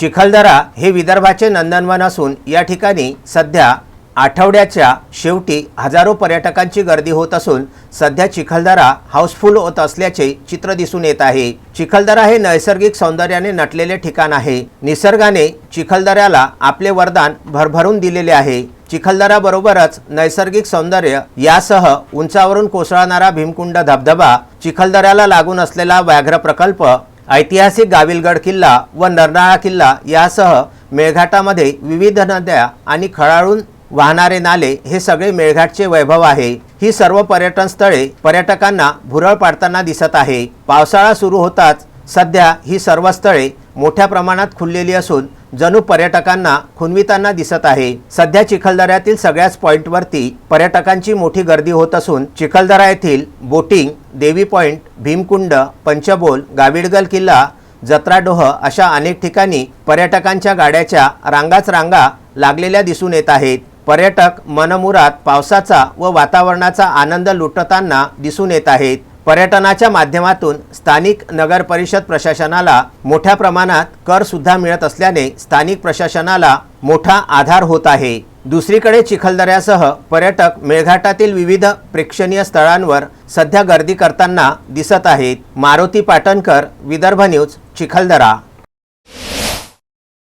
चिखलदरा हे विदर्भाचे नंदनवन असून या ठिकाणी सध्या आठवड्याच्या शेवटी हजारो पर्यटकांची गर्दी होत असून सध्या चिखलदरा हाऊसफुल होत असल्याचे चित्र दिसून येत आहे. चिखलदरा हे नैसर्गिक सौंदर्याने नटलेले ठिकाण आहे. निसर्गाने चिखलदऱ्याला आपले वरदान भरभरून दिलेले आहे. चिखलदराबरोबरच नैसर्गिक सौंदर्य यासह उंचावरून कोसळणारा भीमकुंड धबधबा चिखलदऱ्याला लागून असलेला व्याघ्र प्रकल्प ऐतिहासिक गाविलगड किल्ला व नरनाळा किल्ला यासह मेळघाटामध्ये विविध नद्या आणि खळाळून वाहणारे नाले हे सगळे मेळघाटचे वैभव आहे. ही सर्व पर्यटन स्थळे पर्यटकांना भुरळ पाडताना दिसत आहे. पावसाळा सुरू होताच सध्या ही सर्व स्थळे मोठ्या प्रमाणात खुललेली असून जणू पर्यटकांना खुनविताना दिसत आहे. सध्या चिखलदऱ्यातील सगळ्याच पॉईंटवरती पर्यटकांची मोठी गर्दी होत असून चिखलदरा येथील बोटिंग देवी पॉईंट भीमकुंड पंचबोल गाविडगल किल्ला जत्राडोह अशा अनेक ठिकाणी पर्यटकांच्या गाड्याच्या रांगाच रांगा लागलेल्या दिसून येत आहेत. पर्यटक मनमुरात पावसाचा व वातावरणाचा आनंद लुटताना दिसून येत आहेत. पर्यटनाच्या माध्यमातून स्थानिक नगर परिषद प्रशासनाला मोठ्या प्रमाणात कर सुद्धा मिळत असल्याने स्थानिक प्रशासनाला मोठा आधार होत आहे. दुसरीकडे चिखलदऱ्यासह पर्यटक मेळघाटातील विविध प्रेक्षणीय स्थळांवर सध्या गर्दी करताना दिसत आहेत. मारुती पाटणकर विदर्भ न्यूज चिखलदरा.